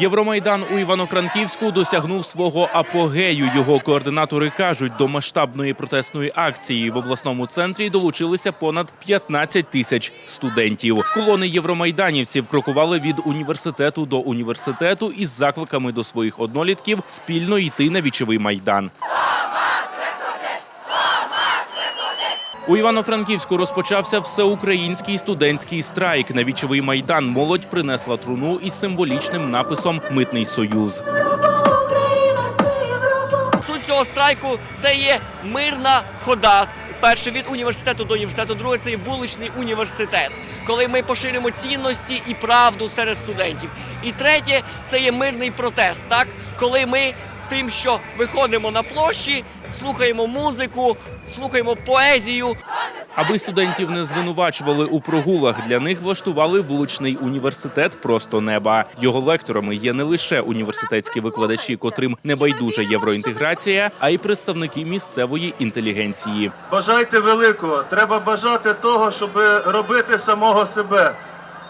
Євромайдан у Івано-Франківську досягнув свого апогею. Його координатори кажуть, до масштабної протестної акції в обласному центрі долучилися понад 15 тисяч студентів. Колони євромайданівців крокували від університету до університету із закликами до своїх однолітків спільно йти на вічовий майдан. У Івано-Франківську розпочався всеукраїнський студентський страйк. На вічовий майдан молодь принесла труну із символічним написом Митний союз. Суть цього страйку це є мирна хода. Перше від університету до університету, друге це є вуличний університет, коли ми поширимо цінності і правду серед студентів. І третє це є мирний протест, так коли ми тим, що виходимо на площі, слухаємо музику, слухаємо поезію. Аби студентів не звинувачували у прогулах, для них влаштували вуличний університет просто неба. Його лекторами є не лише університетські викладачі, котрим не байдужа євроінтеграція, а й представники місцевої інтелігенції. Бажайте великого. Треба бажати того, щоб робити самого себе.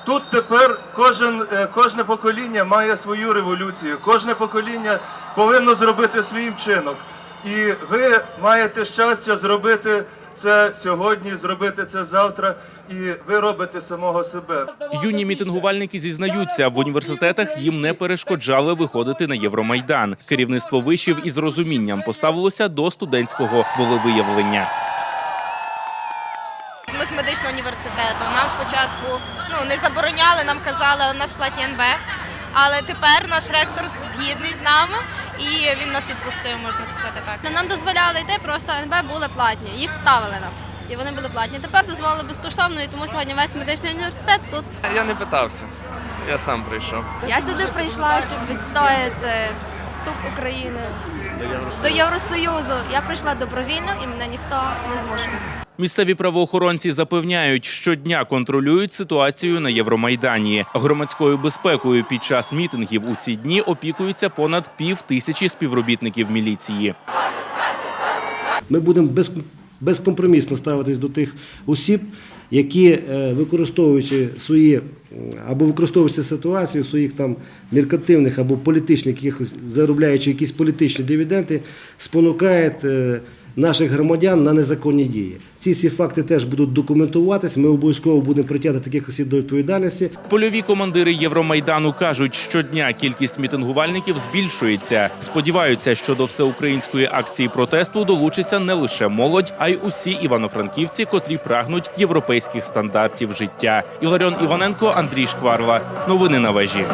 Тут тепер кожен, е, кожне покоління має свою революцію. Кожне покоління повинно зробити свій вчинок. І ви маєте щастя зробити це сьогодні, зробити це завтра, і ви робите самого себе. Юні мітингувальники зізнаються, в університетах їм не перешкоджали виходити на Євромайдан. Керівництво вишів із розумінням поставилося до студентського волевиявлення. Ми з медичного університету. Нам спочатку ну не забороняли, нам казали, у нас платі НБ. Але тепер наш ректор згідний з нами і він нас відпустив, можна сказати так. Нам дозволяли йти, просто НБ були платні. Їх ставили нам. І вони були платні. Тепер дозволили безкоштовно, і тому сьогодні весь медичний університет тут. Я не питався. Я сам прийшов. Я сюди прийшла, щоб відстояти вступ України до Євросоюзу. Я прийшла добровільно і мене ніхто не змушує. Місцеві правоохоронці запевняють, щодня контролюють ситуацію на Євромайдані. Громадською безпекою під час мітингів у ці дні опікуються понад пів тисячі співробітників міліції. Ми будемо без, безкомпромісно ставитись до тих осіб, які, е, використовуючи свої або використовуючи ситуацію своїх там меркантильних або політичних якихось заробляючи якісь політичні дивіденди, спонукають е, наших громадян на незаконні дії. Ці всі факти теж будуть документуватись. Ми обов'язково будемо притягти таких осіб до відповідальності. Польові командири Євромайдану кажуть, щодня кількість мітингувальників збільшується. Сподіваються, що до всеукраїнської акції протесту долучиться не лише молодь, а й усі івано-франківці, котрі прагнуть європейських стандартів життя. Іларіон Іваненко, Андрій Шкварва. Новини на вежі.